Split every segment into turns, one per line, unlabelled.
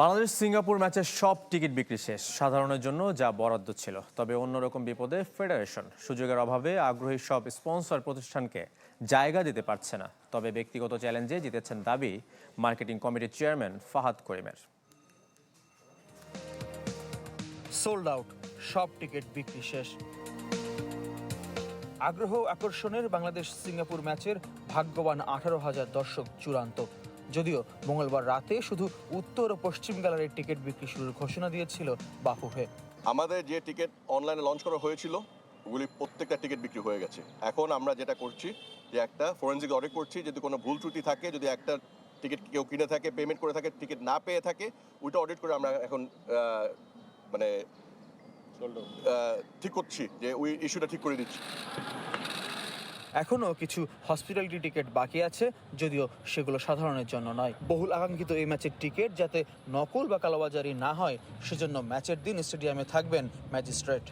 Bangladesh Singapore ম্যাচের সব ticket বিক্রি শেষ, সাধারণের জন্য যা বরাদ্দ ছিল। তবে অন্যরকম বিপদে ফেডারেশন সুযোগের অভাবে আগ্রহী সব স্পন্সর প্রতিষ্ঠানকে জায়গা দিতে পারছে না। তবে ব্যক্তিগত চ্যালেঞ্জে জিতেছেন দাবি মার্কেটিং কমিটির চেয়ারম্যান ফাহাদ করিমের।
সোল্ড আউট সব টিকিট বিক্রি শেষ। আগ্রহ আকর্ষণের বাংলাদেশ সিঙ্গাপুর ম্যাচের ভাগ্যবান আঠারো হাজার দর্শক চূড়ান্ত। যদিও মঙ্গলবার রাতে শুধু উত্তর ও পশ্চিম গ্যালারির টিকিট বিক্রি শুরুর ঘোষণা দিয়েছিল বাফুফে।
আমাদের যে টিকিট অনলাইনে লঞ্চ করা হয়েছিল, ওগুলি প্রত্যেকটা টিকিট বিক্রি হয়ে গেছে। এখন আমরা যেটা করছি, যে একটা ফরেন্সিক অডিট করছি, যদি কোনো ভুল ত্রুটি থাকে, যদি একটা টিকিট কেউ কিনে থাকে পেমেন্ট করে থাকে, টিকিট না পেয়ে থাকে, ওইটা অডিট করে আমরা এখন মানে ঠিক করছি, যে ওই ইস্যুটা ঠিক করে দিচ্ছি।
এখনও কিছু হসপিটালিটি টিকিট বাকি আছে, যদিও সেগুলো সাধারণের জন্য নয়। বহুল আকাঙ্ক্ষিত এই ম্যাচের টিকিট যাতে নকল বা কালোবাজারি না হয়, সেজন্য ম্যাচের দিন স্টেডিয়ামে থাকবেন ম্যাজিস্ট্রেট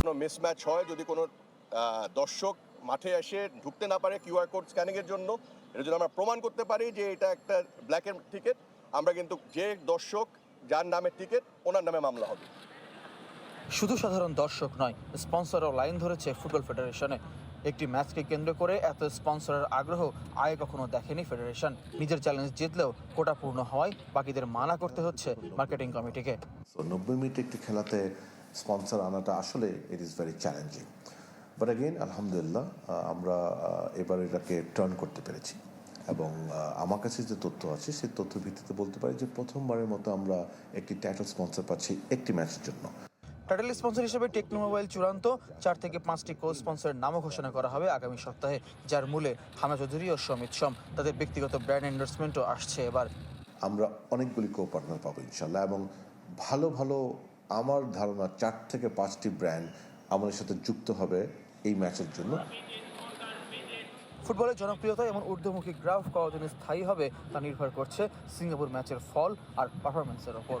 কোনো মিসম্যাচ হয় যদি কোনো দর্শক মাঠে এসে ঢুকতে না পারে কিউআর কোড স্ক্যানিংয়ের জন্য এর জন্য আমরা প্রমাণ করতে পারি যে এটা একটা ব্ল্যাকের টিকিট আমরা কিন্তু যে দর্শক, যার নামের টিকিট ওনার নামে মামলা হবে।
শুধু সাধারণ দর্শক নয়, স্পন্সরও লাইন ধরেছে ফুটবল ফেডারেশনে। একটি ম্যাচকে কেন্দ্র করে এত স্পন্সরের আগ্রহ আগে কখনো দেখেনি ফেডারেশন। নিজের চ্যালেঞ্জ জিতলেও কোটা পূর্ণ হওয়ায় বাকিদের মানা করতে হচ্ছে মার্কেটিং কমিটিকে।
নব্বই মিনিট একটি খেলাতে স্পন্সর আনাটা আসলে it is very challenging but again আলহামদুলিল্লাহ আমরা এবার এটাকে টার্ন করতে পেরেছি। এবং আমার কাছে যে তথ্য আছে, সেই তথ্য ভিত্তিতে বলতে পারি যে প্রথমবারের মতো আমরা একটি টাইটেল স্পন্সর পাচ্ছি একটি ম্যাচের জন্য।
টাইটেল স্পন্সর হিসেবে টেকনো মোবাইল চূড়ান্ত চার থেকে পাঁচটি কো স্পন্সরের নামও ঘোষণা করা হবে আগামী সপ্তাহে যার মূলে হামা চৌধুরী ও সমিত সম তাদের ব্যক্তিগত ব্র্যান্ড এন্ডোর্সমেন্টও আসছে এবার।
আমরা অনেকগুলি কো পার্টনার পাবো ইনশাল্লাহ এবং ভালো ভালো আমার ধারণা চার থেকে পাঁচটি ব্র্যান্ড আমাদের সাথে যুক্ত হবে এই ম্যাচের জন্য।
ফুটবলের জনপ্রিয়তা এবং ঊর্ধ্বমুখী গ্রাফ কতদিন স্থায়ী হবে তা নির্ভর করছে সিঙ্গাপুর ম্যাচের ফল আর পারফরমেন্সের ওপর।